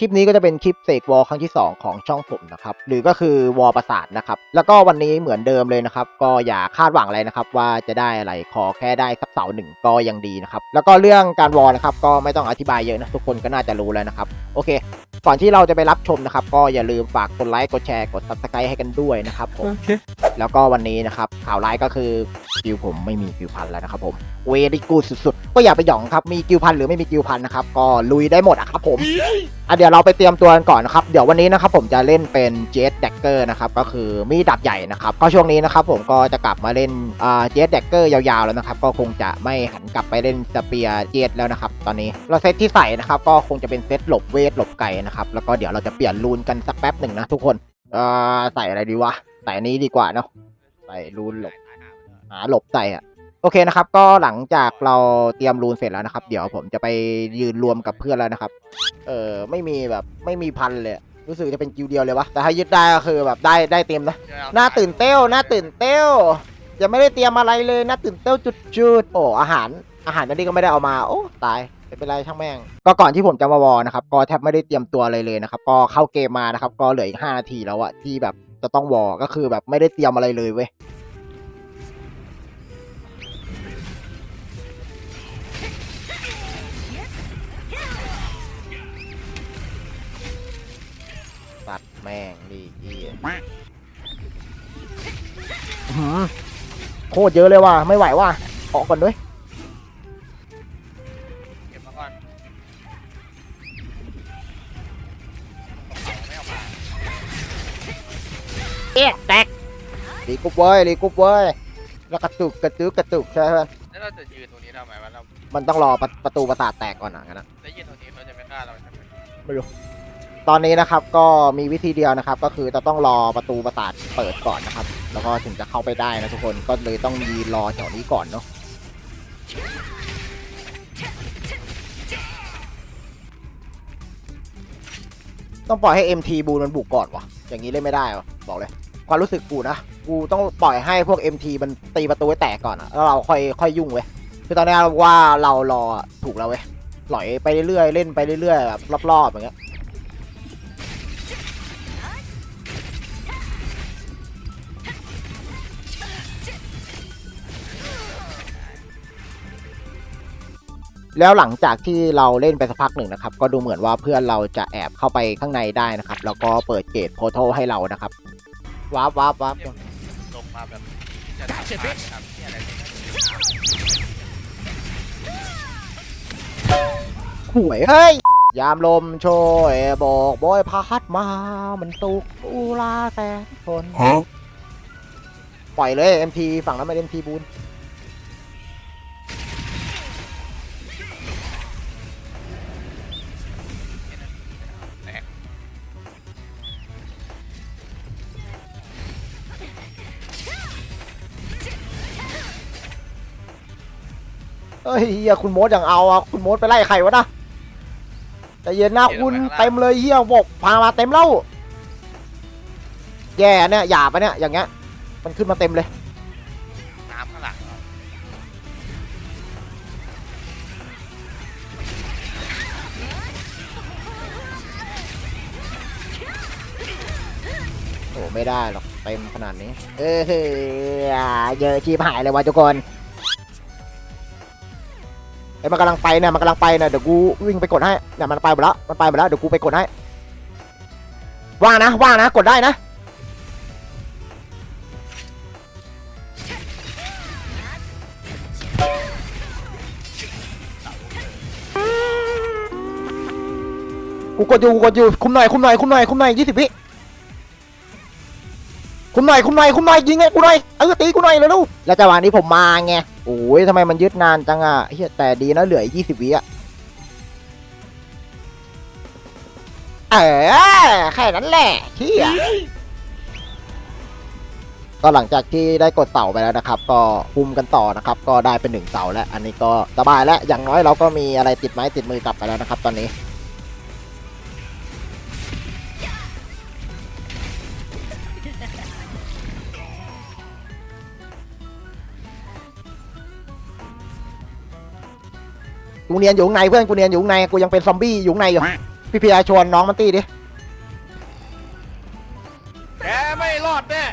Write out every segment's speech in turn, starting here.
คลิปนี้ก็จะเป็นคลิปเสกวอลครั้งที่ 2 ของช่องผมนะครับ หรือก็คือวอลประสาทนะครับ แล้วก็วันนี้เหมือนเดิมเลยนะครับ ก็อย่าคาดหวังอะไรนะครับ ว่าจะได้อะไรขอแค่ได้สักเสาหนึ่งก็ยังดีนะครับ แล้วก็เรื่องการวอลนะครับ ก็ไม่ต้องอธิบายเยอะนะทุกคนก็น่าจะรู้แล้วนะครับ โอเค ก่อนที่เราจะไปรับชมนะครับ ก็อย่าลืมฝากกดไลค์กดแชร์กด subscribe ให้กันด้วยนะครับผมโอเคแล้วก็วันนี้นะครับข่าวร้ายก็คือกิวผมไม่มีกิวพันแล้วนะครับผมเวริกูสุดๆ ก็อย่าไปหยองครับ มีกิวพันหรือไม่มีกิวพันนะครับ ก็ลุยได้หมดอะครับผมอะเดี๋ยวเราไปเตรียมตัวกันก่อนนะครับ เดี๋ยววันนี้นะครับผมจะเล่นเป็นเจสแดกเกอร์นะครับ ก็คือมีดดาบใหญ่นะครับ ก็ช่วงนี้นะครับผมก็จะกลับมาเล่นอ่าเจสแดกเกอร์ยาวๆแล้วนะครับ ก็คงจะไม่หันกลับไปเล่นสเปียร์เจสแล้วนะครับ ตอนนี้เราเซตที่ใส่นะครับ ก็คงจะเป็นเซตหลบเวทหลบไก่นะครับ แล้วก็เดี๋ยวเราจะเปลี่ยนรูนกันสักแป๊บหนึ่งนะทุกคนอ่าใส่อะไรดีวะ ใส่นนี้ดีกว่าเนาะ ใส่รูนหลบหาหลบใส่อะ โอเคนะครับ ก็หลังจากเราเตรียมรูนเสร็จแล้วนะครับ เดี๋ยวผมจะไปยืนรวมกับเพื่อนแล้วนะครับ เออไม่มีแบบไม่มีพันเลยอะรู้สึกจะเป็นกิวเดียวเลยวะ แต่ถ้ายึดได้ก็คือแบบได้ได้เต็มนะ หน้าตื่นเต้วหน้าตื่นเต้วยังไม่ได้เตรียมอะไรเลยหน้าตื่นเต้วจุดๆ โอ้อาหารอาหารนั่นนี่ก็ไม่ได้เอามา โอ้ตายไม่เป็นไรช่างแม่ง ก็ก่อนที่ผมจะมาวอลนะครับ ก็แทบไม่ได้เตรียมตัวอะไรเลยนะครับ ก็เข้าเกมมานะครับ ก็เหลืออีกห้านาทีแล้วอะที่แบบจะต้องวอลก็คือแบบไม่ได้เตรียมอะไรเลยเว้ย แม่งดิเหียอื้อหือโคตรเยอะเลยว่ะไม่ไหวว่ะออกก่อนด้วยเก็บมาก่อนไม่เอามาเอ๊ะแตกรีกรุ๊ปเว้ยรีกรุ๊ปเว้ยแล้วกระตุกกระตุกกระตุกใช่ไหมแล้วเราจะยืนตรงนี้ทำไมวะเรามันต้องรอประประตูประสาทแตกก่อนอะงั้นนะได้ยืนตรงนี้เขาจะไม่ฆ่าเราใช่ไหม ตอนนี้นะครับก็มีวิธีเดียวนะครับ ก็คือจะต้องรอประตูประสาทเปิดก่อนนะครับ แล้วก็ถึงจะเข้าไปได้นะทุกคนก็เลยต้องยืนรอแถวนี้ก่อนเนาะต้องปล่อยให้ MT บูนมันบุกก่อนวะอย่างนี้เล่นไม่ได้วะบอกเลยความรู้สึกกูนะ กูต้องปล่อยให้พวก MT มันตีประตูให้แตกก่อนอะแล้วเราค่อยค่อยยุ่งเว้ยคือตอนนี้ว่าเรารอถูกแล้วเว้ยปล่อยไปเรื่อยๆเล่นไปเรื่อยๆแบบรอบๆอย่างเงี้ย แล้วหลังจากที่เราเล่นไปสักพักหนึ่งนะครับ ก็ดูเหมือนว่าเพื่อนเราจะแอบเข้าไปข้างในได้นะครับ แล้วก็เปิดเกตโพโทให้เรานะครับวาร์ปวาร์ปวาร์ปลงมาแบบจะทำการทำที่อะไรเนี่ยหวยเฮ้ยยามลมโชยบอกบอยพัดมา มันตุกอุลาแสนคนปล่อยเลย MT ฝั่งนั้นไม่เล่น MT บูน เฮ้ยเฮียคุณโมดอย่างเอาอะคุณโมดไปไล่ใครวะนะใจเย็นนะคุณเต็มเลยเฮียบอกพามาเต็มแล้วแย่เนี่ยหยาบปะเนี่ยอย่างเงี้ยมันขึ้นมาเต็มเลยน้ำข้างหลังเหรอโอ้ไม่ได้หรอกเต็มขนาดนี้เออเยอะชีพหายเลยว่ะทุกคน ไอ้ยมันกำลังไปเนี่ยมันกำลังไปเนี่ยเดี๋ยวกูวิ่งไปกดให้เนี่ยมันไปหมดแล้วมันไปหมดแล้วเดี๋ยวกูไปกดให้ว่างนะว่างนะกดได้นะกูกดอยู่กูกดอยู่คุมหน่อยคุมหน่อยคุมหน่อยคุมหน่อยยี่สิบวิ คุมหน่อยคุมหน่อยคุมหน่อยยิงไงกูหน่อยเออตีกูหน่อยเลยลูกแล้วจังหวะนี้ผมมาไงโอ้ยทำไมมันยึดนานจังอะเฮียแต่ดีนะเหลือยี่สิบวิอะเออแค่นั้นแหละเฮียก็หลังจากที่ได้กดเต่าไปแล้วนะครับ ก็คุมกันต่อนะครับ ก็ได้เป็นหนึ่งเต่าแล้ว อันนี้ก็สบายแล้วอย่างน้อยเราก็มีอะไรติดไม้ติดมือกลับไปแล้วนะครับ ตอนนี้ กูเนียนอยู่ข้างในเพื่อนกูเนียนอยู่ข้างในกูยังเป็นซอมบี้อยู่ข้างในอยู่พี่พีไอชวนน้องมันตีดิแกไม่รอดแน่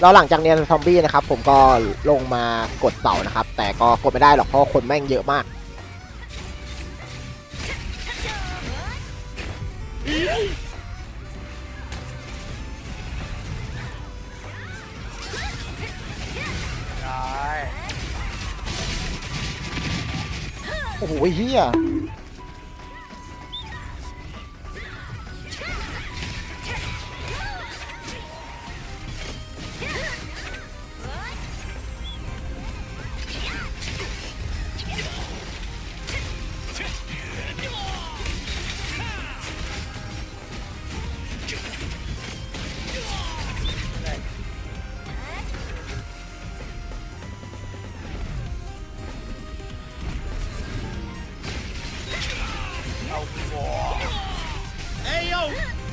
แล้วหลังจากเนียนซอมบี้นะครับ ผมก็ลงมากดเสานะครับ แต่ก็กดไม่ได้หรอกเพราะคนแม่งเยอะมากไโอ้โห เ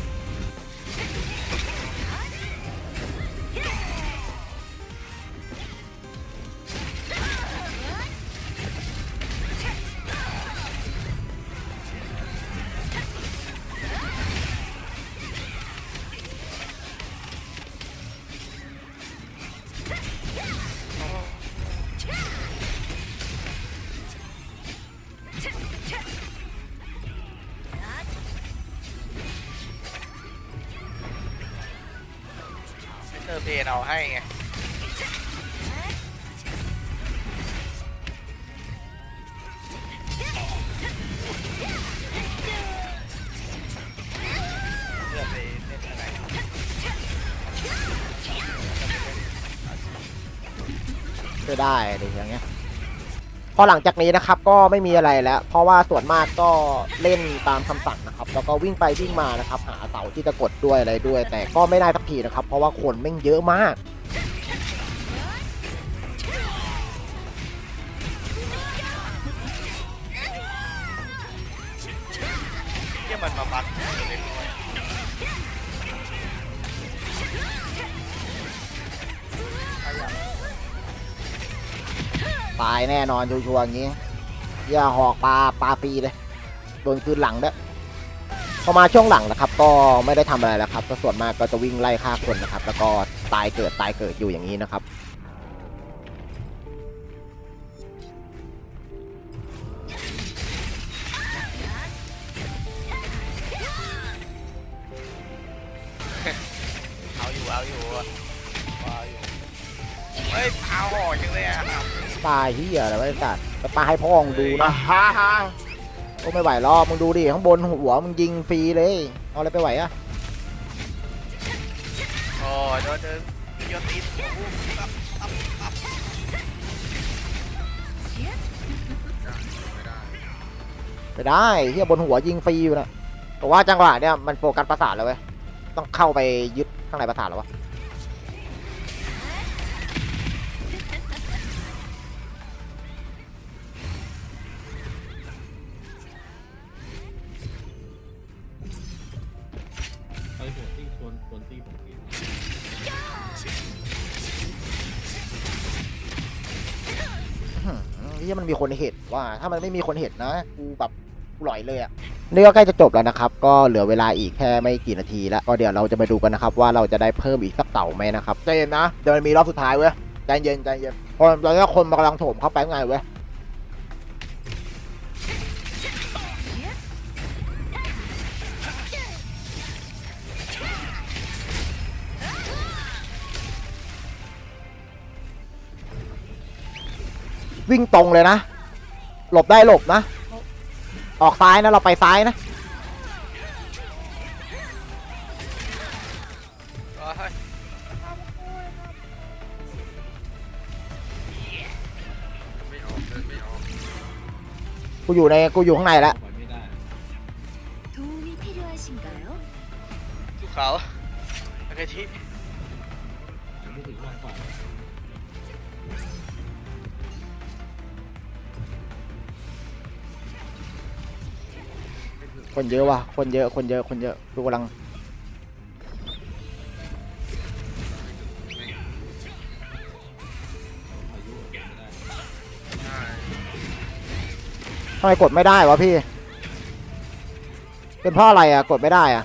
เดนเอาให้ไงเลือกไปเล่นอะไรไม่ได้ดิอย่างเงี้ย พอหลังจากนี้นะครับก็ไม่มีอะไรแล้ว เพราะว่าส่วนมากก็เล่นตามคำสั่งนะครับ แล้วก็วิ่งไปวิ่งมานะครับ หาเสาที่จะกดด้วยอะไรด้วย แต่ก็ไม่ได้สักทีนะครับ เพราะว่าคนแม่งเยอะมากเที่ยมันมาบักเลย ตายแน่นอนชัวร์ๆอย่างงี้อย่าหอกปลาปลาฟีเลยโดนคืนหลังด้วยพอมาช่วงหลังนะครับ ก็ไม่ได้ทำอะไรแล้วครับก็ส่วนมากก็จะวิ่งไล่ฆ่าคนนะครับ แล้วก็ตายเกิดตายเกิดอยู่อย่างนี้นะครับเอาอยู่เอาอยู่เอาอยู่ เฮ้ยพาห่อจังเลยอะตายที่อะไรวะไอ้สัตว์ไปปลาให้พ่อมึงดูนะก็ไม่ไหวหรอกมึงดูดิข้างบนหัวมึงยิงฟรีเลยเอาอะไรไปไหวอะโอ้ยโดนเดินโยนตีนโอ้โหอัพอัพอัพไม่ได้เฮียบนหัวยิงฟรีอยู่นะแต่ว่าจังหวะเนี้ยมันโฟกัสประสาทเลยเว้ยต้องเข้าไปยึดข้างในประสาทแล้ววะ ไอ้หัวตี้ชวนชวนตี้ผมกินอื้อหือเฮียมันมีคนเห็นว่า ถ้ามันไม่มีคนเห็นนะกูแบบกูหลอยเลยอะนี่ก็ใกล้จะจบแล้วนะครับ ก็เหลือเวลาอีกแค่ไม่กี่นาทีแล้วก็เดี๋ยวเราจะมาดูกันนะครับ ว่าเราจะได้เพิ่มอีกสักเต่าไหมนะครับใจเย็นนะเดี๋ยวมันมีรอบสุดท้ายเว้ยใจเย็นใจเย็นพราะตอนนี้คนมันกำลังโถมเข้าไปข้างเว้ย วิ่งตรงเลยนะ หลบได้หลบนะ ออกซ้ายนะ เราไปซ้ายนะ โอ้ยไม่ออกเดินไม่ออก กูอยู่ใน กูอยู่ข้างในแล้ว ปล่อยไม่ได้ 도움이 필요하신가요? ภูเขาโอเคที่ ผมรู้สึกว่างเป คนเยอะว่ะ คนเยอะ คนเยอะ คนเยอะดูกำลัง ทำไมกดไม่ได้วะพี่ เป็นเพราะอะไรอะ กดไม่ได้อะ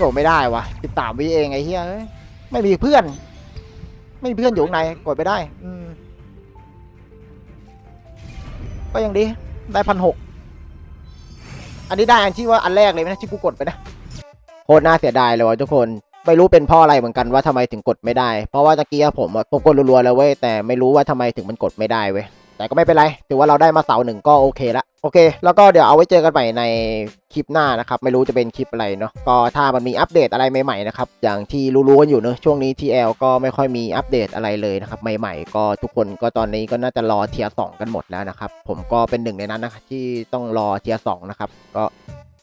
กดไม่ได้วะสิบสามวิเองไอ้เหี้ยเอ้ไม่มีเพื่อน ไม่มีเพื่อนอยู่ข้างในกดไม่ได้อืมก็ยังดี ได้พันหกอันนี้ได้อันที่ว่าอันแรกเลยนะที่กูกดไปนะโคตรน่าเสียดายเลยวะทุกคนไม่รู้เป็นเพ่ออะไรเหมือนกันว่าทำไมถึงกดไม่ได้ เพราะว่าตะกี้ผมผมกดรัวๆแล้วเว้ยแต่ไม่รู้ว่าทำไมถึงมันกดไม่ได้เว้ย แต่ก็ไม่เป็นไร ถือว่าเราได้มาเสาหนึ่งก็โอเคละโอเค แล้วก็เดี๋ยวเอาไว้เจอกันใหม่ในคลิปหน้านะครับ ไม่รู้จะเป็นคลิปอะไรเนาะก็ถ้ามันมีอัปเดตอะไรใหม่ๆนะครับ อย่างที่รู้ๆกันอยู่เนอะช่วงนี้ TL ก็ไม่ค่อยมีอัปเดตอะไรเลยนะครับ ใหม่ๆ ก็ทุกคนก็ตอนนี้ก็น่าจะรอเทียร์สกันหมดแล้วนะครับ ผมก็เป็นหนึ่งในนั้นนะครับที่ต้องรอเทียร์สนะครับก็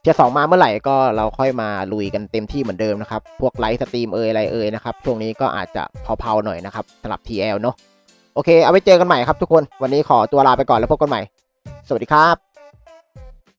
เทียร์สองมาเมื่อไหร่ก็เราค่อยมาลุยกันเต็มที่เหมือนเดิมนะครับพวกไลฟ์สตรีมเอ่ยอะไรเอ่ยนะครับช่วงนี้ก็อาจจะเผาๆหน่อยนะครับสำหรับ TL เนาะ โอเค เอาไว้เจอกันใหม่ครับทุกคน วันนี้ขอตัวลาไปก่อนแล้วพบกันใหม่ สวัสดีครับ